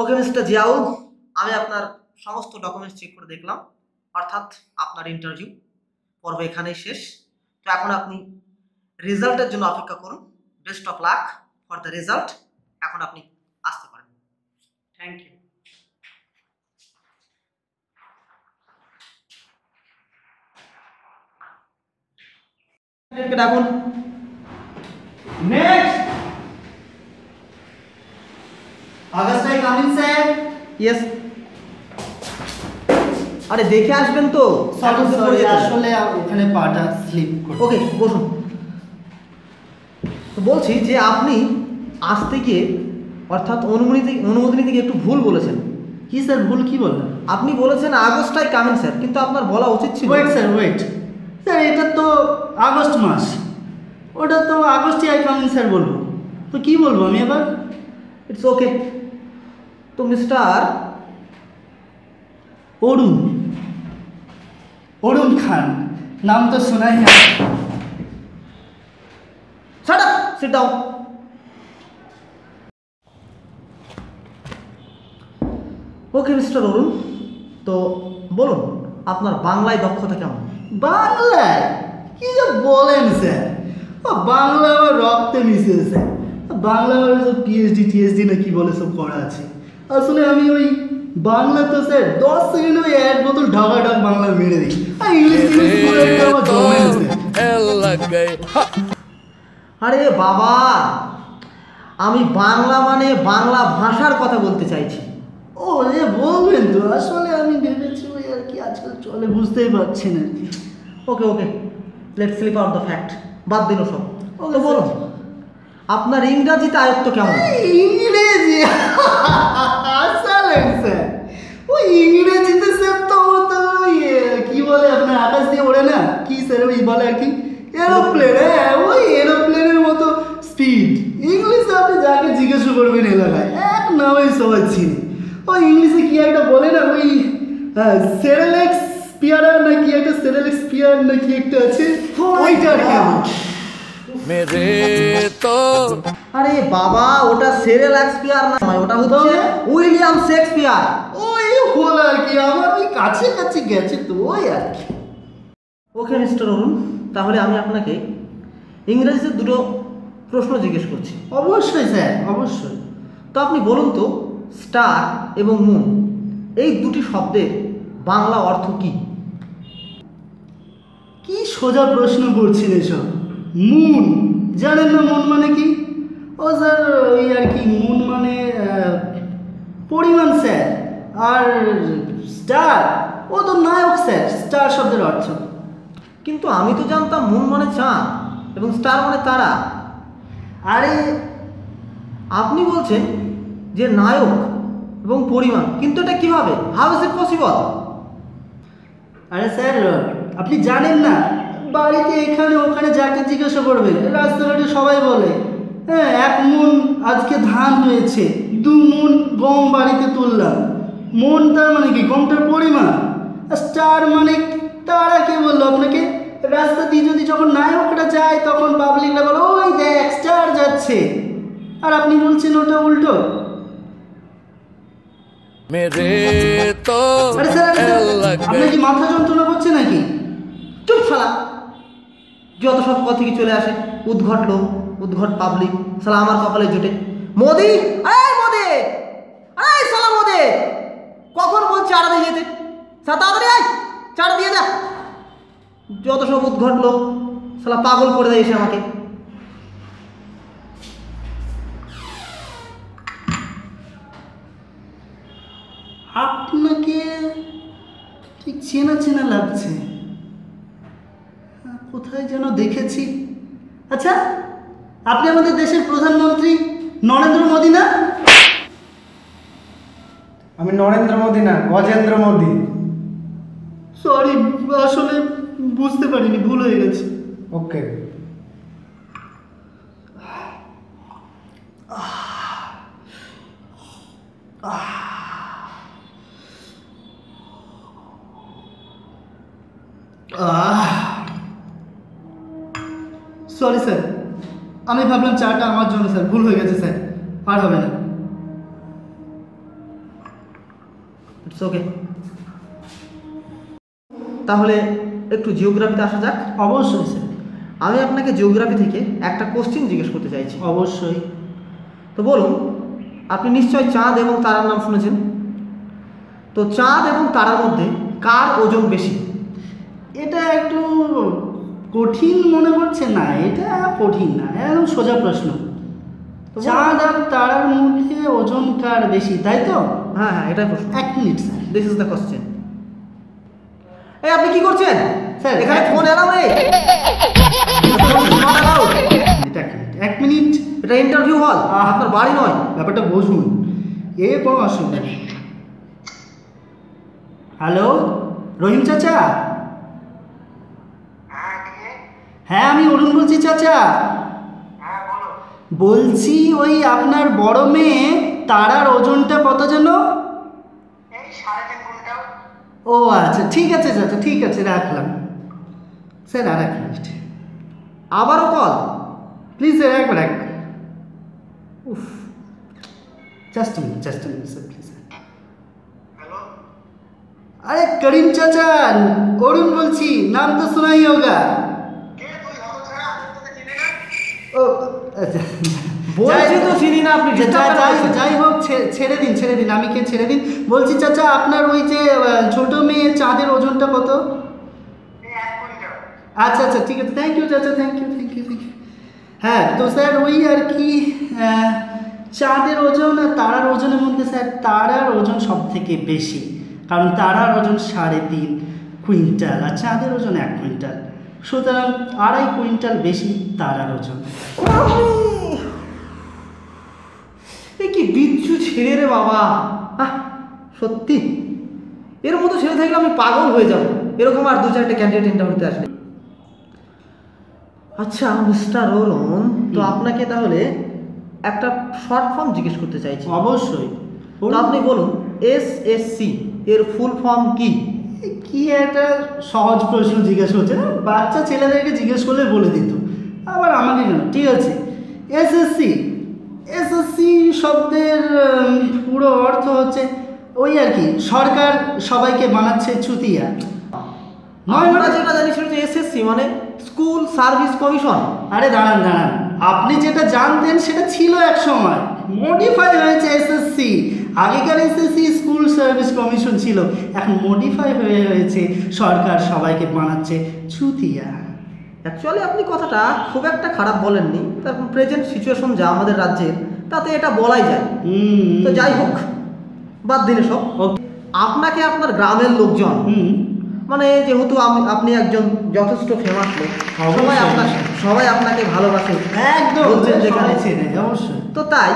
Okay mister Ziaul আমি আপনার সমস্ত ডকুমেন্টস চেক করে দেখলাম, অর্থাৎ আপনার ইন্টারভিউ পর্ব এখানেই শেষ। তো এখন আপনি রেজাল্টের জন্য অপেক্ষা করুন। Best of luck for the result এখন আপনি আসতে পারেন। থ্যাংক ইউ ডাকুন। নেক্সট ইয়েস আরে দেখে আসবেন তো। Sorry, sorry, আসলে ওখানে পাটা স্লিপ করে ওকে বসুন। তো বলছি যে আপনি আসতে গিয়ে অর্থাৎ অনুমতি অনুমোদনী থেকে একটু ভুল বলেছেন। কি স্যার ভুল কি বললেন? আপনি বলেছেন আগস্টটাই কামিন স্যার কিন্তু আপনার বলা উচিত ছিল। ওয়েট স্যার ওয়েট স্যার এটা তো আগস্ট মাস। ওটা তো আগস্টই আই কামিং স্যার বলব। তো কি বলব আমি এবার? ইটস ওকে তো মিস্টার অরুণ। অরুণ খান। নাম তো শোনাই না shut up sit down okay mister Arun তো বলুন আপনার বাংলায় দক্ষতা কেমন? বাংলায়? কি যে বলেন স্যার? বাংলা আমার রক্তে মিশে স্যার। বাংলা আমার পিএইচডি টিএইচডি না কি বলে সব করা আছে। আসলে আমি ওই বাংলা তো স্যার দশ সেকেন্ডে ওই এক বোতল ঢাকা ঢাক বাংলা মেরে দিই। আর ইংলিশ আরে বাবা আমি বাংলা মানে বাংলা ভাষার কথা বলতে চাইছি। ও এ বলবেন তো আসলে আমি ভেবেছি ওই আর কি আজকাল চলে বুঝতেই পারছি না। আর কি okay okay let slip out the fact বাদ দিন সব। তো বলুন আপনার ইংরাজিতে আয়ত্ত কেমন? ইংরেজি? আসলেন স্যার। ওই ইংরেজিতে স্যার তো তো এ, কি বলে আপনার আকাশ দিয়ে ওড়ে না? কি স্যার ওই বলে আর কি? এরোপ্লেন হ্যাঁ ওই এরোপ্লেনের মতো স্পিড ইংলিশে আপনি যাকে জিজ্ঞাসা করবেন এলাকায় এক নামে সবাই চিনি ওই ইংলিশে কি একটা বলে না ওই হ্যাঁ সেরেলেক্স পিয়ারা নাকি একটা সেরেলেক্স পিয়ার নাকি একটা আছে? ওইটা আর কি মেরে তো। আরে বাবা ওটা সেরেলাক্স পিয়ার না। ওটা হচ্ছে উইলিয়াম শেক্সপিয়ার ওই হল আর কি আমার ওই কাছে কাছে গেছে তো ওই আর কি। ওকে মিস্টার অরুণ তাহলে আমি আপনাকে ইংরেজিতে দুটো প্রশ্ন জিজ্ঞেস করছি। অবশ্যই স্যার অবশ্যই। তো আপনি বলুন তো স্টার এবং মুন এই দুটি শব্দের বাংলা অর্থ কি? কি সোজা প্রশ্ন করছেন এসব? মুন, জানেন না মন মানে কি? ও স্যার, ওই আর কি, মুন মানে পরিমাণ স্যার, আর স্টার, ও তো নায়ক স্যার, স্টার শব্দের অর্থ। কিন্তু আমি তো জানতাম মুন মানে চাঁদ, এবং স্টার মানে তারা। আরে, আপনি বলছেন যে নায়ক এবং পরিমাণ, কিন্তু এটা কীভাবে? হাউ ইজ ইট পসিবল আরে স্যার, আপনি জানেন না, বাড়িতে এখানে ওখানে যাকে জিজ্ঞাসা করবেন রাস্তাঘাটে সবাই বলে হ্যাঁ এক মন আজকে ধান হয়েছে, দু মন গম বাড়িতে তুললাম। মন তার মানে কি? গমটার পরিমাণ? স্টার মানে তারা কে বলল আপনাকে? রাস্তা দিয়ে যদি যখন নায়করা যায়, তখন পাবলিকরা বলো, ওই দেখ, স্টার যাচ্ছে। আর আপনি বলছেন ওটা উল্টো। যন্ত্রণা নাকি? যত সব কথা চলে আসে উদ্ঘট লোক উদ্ঘট পাবলিক সালা আমার কপালে জুটে। মোদি কখন বল চারা দিয়ে যেতে তাড়াতাড়ি আয় চারা দিয়ে যা যত সব উদ্ঘট লোক সালা পাগল করে দেয় এসে আমাকে। আপনাকে ঠিক চেনা চেনা লাগছে। আহ, কোথায় যেন দেখেছি। আচ্ছা আপনি আমাদের দেশের প্রধানমন্ত্রী নরেন্দ্র মোদী না? আমি নরেন্দ্র মোদী না গজেন্দ্র মোদী। সরি আসলে বুঝতে পারিনি ভুল হয়ে গেছে। ওকে সরি স্যার আমি ভাবলাম চাটা আমার জন্য স্যার ভুল হয়ে গেছে স্যার আর হবে না। ইটস ওকে তাহলে একটু জিওগ্রাফিতে আসা যাক। অবশ্যই স্যার আমি আপনাকে জিওগ্রাফি থেকে একটা কোশ্চিন জিজ্ঞেস করতে চাইছি। অবশ্যই। তো বলুন আপনি নিশ্চয় চাঁদ এবং তারার নাম শুনেছেন? তো চাঁদ এবং তারার মধ্যে কার ওজন বেশি? এটা একটু কঠিন মনে হচ্ছে না এটা কঠিন না একদম সোজা প্রশ্ন। চাঁদ আর তারার মধ্যে ওজন কার বেশি তাই তো? হ্যাঁ হ্যাঁ এটাই প্রশ্ন। এক minute sir. This is the question এই আপনি কি করছেন? স্যার, এখানে ফোন নেই এটা এক মিনিট এটা ইন্টারভিউ হল। আপনার বাড়ি নয়। ব্যাপারটা বুঝুন। এ কোনো অসুবিধা হ্যালো রহিম চাচা? হ্যাঁ আমি অরুণ বলছি চাচা বলছি ওই আপনার বড় মেয়ে তারার ওজনটা কত যেন ও আচ্ছা ঠিক আছে চাচা ঠিক আছে রাখলাম স্যার আর এক মিনিট আবারও কল প্লিজ স্যার একবার একবার উফ just minute just minute sir please अरे करीम चाचा অরুণ বলছি নাম তো শোনাই হোগা ও আচ্ছা বলছি তো চিনি না আপনি যাই- হোক ছেড়ে দিন ছেড়ে দিন আমি কে ছেড়ে দিন? বলছি চাচা আপনার ওই যে ছোট মেয়ে চাঁদের ওজনটা কত? আচ্ছা আচ্ছা ঠিক আছে। থ্যাংক ইউ চাচা thank you thank you thank you হ্যাঁ তো স্যার ওই আর কি চাঁদের ওজন আর তারার ওজনের মধ্যে স্যার তারার ওজন সব থেকে বেশি। কারণ তারার ওজন সাড়ে তিন কুইন্টাল আর চাঁদের ওজন এক কুইন্টাল। সুতরাং আড়াই কুইন্টাল বেশি তারার ওজন এ কি বিচ্ছু ছেড়ে রে বাবা। আহ, সত্যি? এর মতো ছেড়ে থাকলে আমি পাগল হয়ে যাব। এরকম আর দু চারটে ক্যান্ডিডেট ইন্টারভিউতে আসলে। আচ্ছা মিস্টার অরুণ তো আপনাকে তাহলে একটা শর্ট ফর্ম জিজ্ঞেস করতে চাইছি। অবশ্যই। তো আপনি বলুন এস এস সি এর ফুল ফর্ম কি? কি একটা সহজ প্রশ্ন জিজ্ঞেস করছে না? বাচ্চা ছেলেদেরকে জিজ্ঞেস করলে বলে দিত। আবার আমাকে কেন? ঠিক আছে। এসএসসি। এসএসসি শব্দের পুরো অর্থ হচ্ছে ওই আর কি সরকার সবাইকে বানাচ্ছে চুতিয়া। নয় আমরা মানে যেটা জানি সেটা হচ্ছে এসএসসি মানে স্কুল সার্ভিস কমিশন। আরে দাঁড়ান দাঁড়ান। আপনি যেটা জানতেন সেটা ছিল এক সময়। মডিফাই হয়েছে এসএসসি। আগেকার এসএসসি স্কুল সার্ভিস কমিশন ছিল এখন মডিফাই হয়ে হয়েছে সরকার সবাইকে বানাচ্ছে চুতিয়া। অ্যাকচুয়ালি আপনি কথাটা খুব একটা খারাপ বলেননি তার প্রেজেন্ট সিচুয়েশন যা আমাদের রাজ্যের তাতে এটা বলাই যায়। তো যাই হোক বাদ দিলে সব। আপনাকে আপনার গ্রামের লোকজন মানে যেহেতু আপনি একজন যথেষ্ট ফেমাস লোক সবাই। আপনার সবাই আপনাকে ভালোবাসে। একদম যেখানে। তো তাই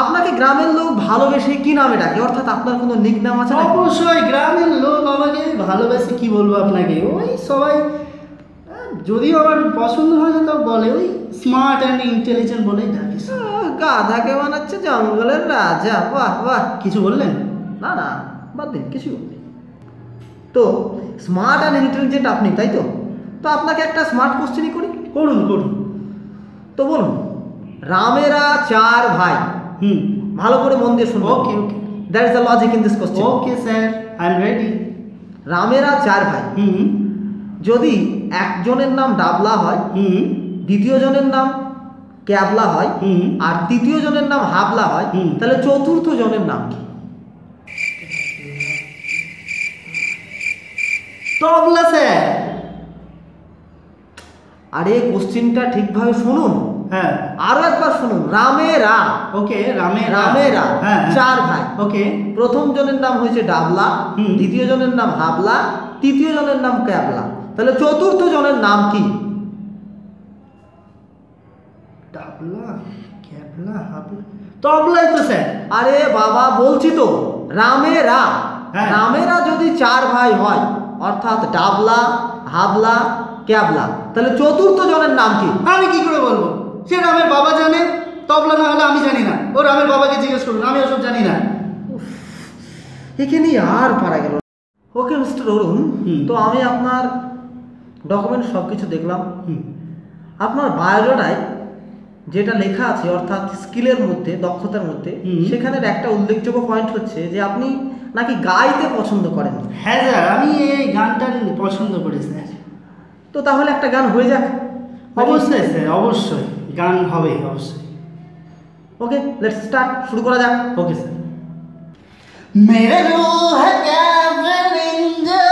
আপনাকে গ্রামের লোক ভালোবেসে কি নামে ডাকে? অর্থাৎ আপনার কোনো নিক নাম আছে? অবশ্যই গ্রামের লোক আমাকে ভালোবেসে কি বলব আপনাকে? ওই সবাই যদিও আমার পছন্দ হয় না তাও বলে ওই স্মার্ট অ্যান্ড ইন্টেলিজেন্ট বলেই ডাকে গাধাকে বানাচ্ছে জঙ্গলের রাজা। বাহ বাহ। কিছু বললেন? না না বাদ দিন কিছু তো স্মার্ট অ্যান্ড ইন্টেলিজেন্ট আপনি তাই তো? তো আপনাকে একটা স্মার্ট কোশ্চেনই করি। করুন করুন। তো বলুন রামেরা চার ভাই। হুম। ভালো করে মন দিয়ে শুনুন okay okay that is the logic in this question okay sir I am ready রামেরা চার ভাই। হুম। যদি একজনের নাম ডাবলা হয় হুম। দ্বিতীয় জনের নাম ক্যাবলা হয় হুম। আর তৃতীয় জনের নাম হাবলা হয় হুম। তাহলে চতুর্থ জনের নাম কি? তবলা স্যার। আরে কোশ্চেনটা ঠিকভাবে শুনুন। হ্যাঁ। আরও একবার শুনুন রামেরা ওকে রামে রামেরা হ্যাঁ চার ভাই। ওকে। প্রথম জনের নাম হয়েছে ডাবলা। দ্বিতীয় জনের নাম হাবলা তৃতীয় জনের নাম ক্যাবলা। তাহলে চতুর্থ জনের নাম কি? ডাবলা ক্যাবলা হাবলা। তবলাই তো স্যার আরে বাবা বলছি তো রামেরা হ্যাঁ। রামেরা যদি চার ভাই হয় অর্থাৎ ডাবলা হাবলা ক্যাবলা তাহলে চতুর্থ জনের নাম কি? আমি কি করে বলব? সে রামের বাবা জানে তবলা না হলে আমি জানি না। ও রামের বাবাকে জিজ্ঞেস করুন আমি ওসব জানি না। এখানে আর পারা গেল ওকে মিস্টার অরুণ তো আমি আপনার ডকুমেন্ট সব কিছু দেখলাম আপনার বায়োডাটায় যেটা লেখা আছে অর্থাৎ স্কিলের মধ্যে দক্ষতার মধ্যে। সেখানের একটা উল্লেখযোগ্য পয়েন্ট হচ্ছে যে আপনি নাকি গাইতে পছন্দ করেন। হ্যাঁ স্যার আমি এই গানটা পছন্দ করি স্যার। তো তাহলে একটা গান হয়ে যাক। অবশ্যই স্যার অবশ্যই। গান হবে অবশ্যই ওকে লেটস স্টার্ট শুরু করা যাক ওকে স্যার মেরে রূহ কে বলিঞ্জা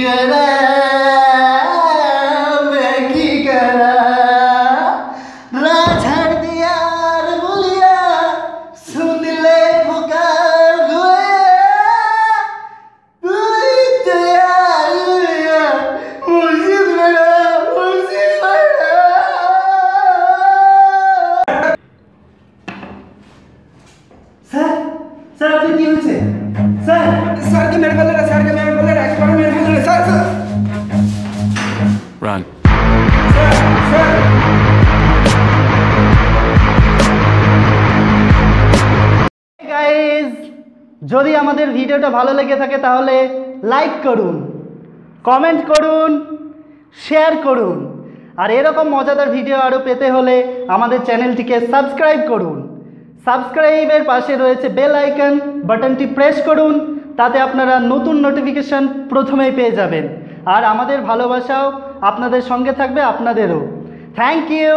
good. যদি আমাদের ভিডিওটা ভালো লেগে থাকে তাহলে লাইক করুন, কমেন্ট করুন, শেয়ার করুন। আর এরকম মজাদার ভিডিও আরও পেতে হলে আমাদের চ্যানেলটিকে সাবস্ক্রাইব করুন। সাবস্ক্রাইবের পাশে রয়েছে বেল আইকন বাটনটি প্রেস করুন, তাতে আপনারা নতুন নোটিফিকেশন প্রথমেই পেয়ে যাবেন। আর আমাদের ভালোবাসাও আপনাদের সঙ্গে থাকবে আপনাদেরও। Thank you.